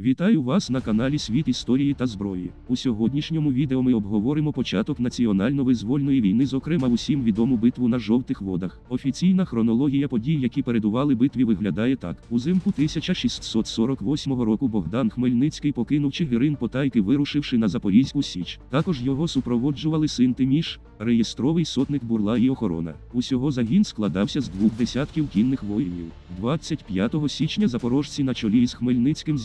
Вітаю вас на каналі Світ історії та зброї. У сьогоднішньому відео ми обговоримо початок національно-визвольної війни, зокрема усім відому битву на жовтих водах. Офіційна хронологія подій, які передували битві, виглядає так: узимку 1648 року Богдан Хмельницький покинув Чигирин потайки, вирушивши на Запорізьку Січ. Також його супроводжували син Тиміш, реєстровий сотник бурла і охорона. Усього загін складався з двох десятків кінних воїнів. 25 січня запорожці на чолі із Хмельницьким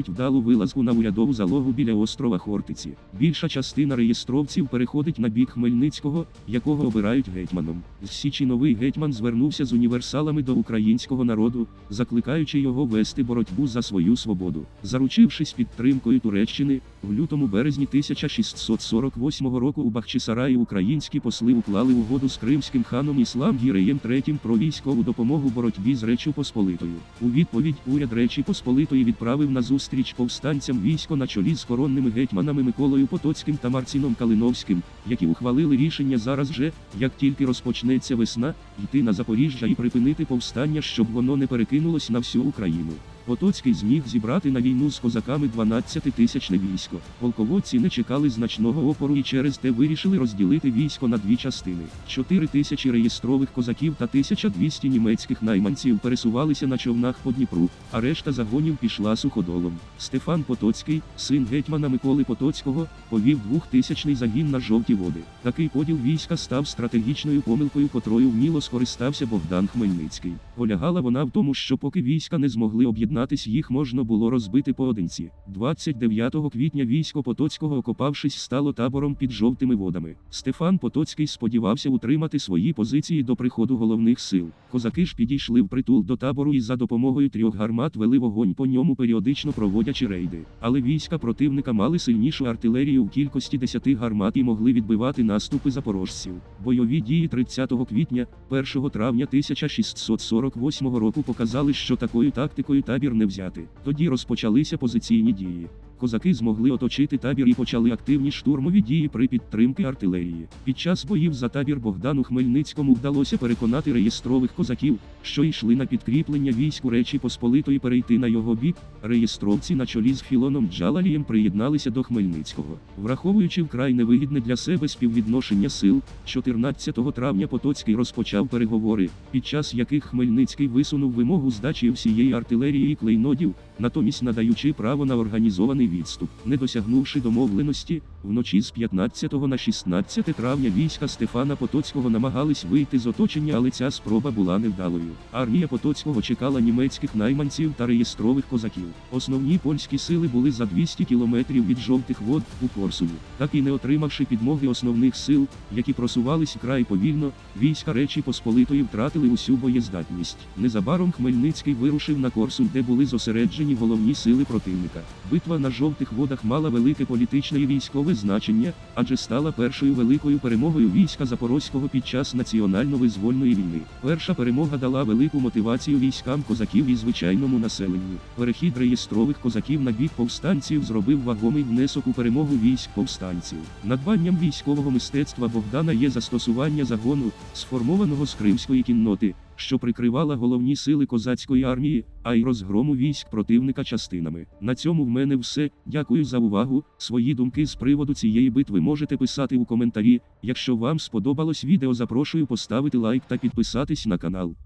здійснюють вдалу вилазку на урядову залогу біля острова Хортиці. Більша частина реєстровців переходить на бік Хмельницького, якого обирають гетьманом. З Січі новий гетьман звернувся з універсалами до українського народу, закликаючи його вести боротьбу за свою свободу. Заручившись підтримкою Туреччини, в лютому березні 1648 року у Бахчисараї українські посли уклали угоду з кримським ханом Іслам Гіреєм III про військову допомогу боротьбі з Речю Посполитою. У відповідь уряд Речі Посполитої відправив на зустріч повстанцям військо на чолі з коронними гетьманами Миколою Потоцьким та Марціном Калиновським, які ухвалили рішення зараз же, як тільки розпочнеться весна, йти на Запоріжжя і припинити повстання, щоб воно не перекинулось на всю Україну. Потоцький зміг зібрати на війну з козаками 12-тисячне військо. Полководці не чекали значного опору і через те вирішили розділити військо на дві частини. 4 тисячі реєстрових козаків та 1200 німецьких найманців пересувалися на човнах по Дніпру, а решта загонів пішла суходолом. Стефан Потоцький, син гетьмана Миколи Потоцького, повів двохтисячний загін на жовті води. Такий поділ війська став стратегічною помилкою, котрою вміло скористався Богдан Хмельницький. Полягала вона в тому, що поки війська не змогли об'єднатись, їх можна було розбити поодинці. 29 квітня військо Потоцького, окопавшись, стало табором під жовтими водами. Стефан Потоцький сподівався утримати свої позиції до приходу головних сил. Козаки ж підійшли впритул до табору і за допомогою трьох гармат вели вогонь по ньому, періодично проводячи рейди. Але війська противника мали сильнішу артилерію в кількості 10 гармат і могли відбивати наступи запорожців. Бойові дії 30 квітня, 1 травня 1648 року показали, що такою тактикою табір не взяти. Тоді розпочалися позиційні дії. Козаки змогли оточити табір і почали активні штурмові дії при підтримки артилерії. Під час боїв за табір Богдану Хмельницькому вдалося переконати реєстрових козаків, що йшли на підкріплення війську Речі Посполитої перейти на його бік. Реєстровці на чолі з Філоном Джалалієм приєдналися до Хмельницького. Враховуючи вкрай невигідне для себе співвідношення сил, 14 травня Потоцький розпочав переговори, під час яких Хмельницький висунув вимогу здачі всієї артилерії і клейнодів, натомість надаючи право на організований відступ. Не досягнувши домовленості, вночі з 15 на 16 травня війська Стефана Потоцького намагались вийти з оточення, але ця спроба була невдалою. Армія Потоцького чекала німецьких найманців та реєстрових козаків. Основні польські сили були за 200 кілометрів від жовтих вод у Корсуні. Так і не отримавши підмоги основних сил, які просувались вкрай повільно, війська Речі Посполитої втратили усю боєздатність. Незабаром Хмельницький вирушив на Корсунь, де були зосереджені головні сили противника. Битва на жовтих водах мала велике політичне і військове значення, адже стала першою великою перемогою війська Запорозького під час національно-визвольної війни. Перша перемога дала велику мотивацію військам козаків і звичайному населенню. Перехід реєстрових козаків на бік повстанців зробив вагомий внесок у перемогу військ повстанців. Надбанням військового мистецтва Богдана є застосування загону, сформованого з кримської кінноти, що прикривала головні сили козацької армії, а й розгрому військ противника частинами. На цьому в мене все. Дякую за увагу. Свої думки з приводу цієї битви можете писати у коментарі. Якщо вам сподобалось відео, запрошую поставити лайк та підписатись на канал.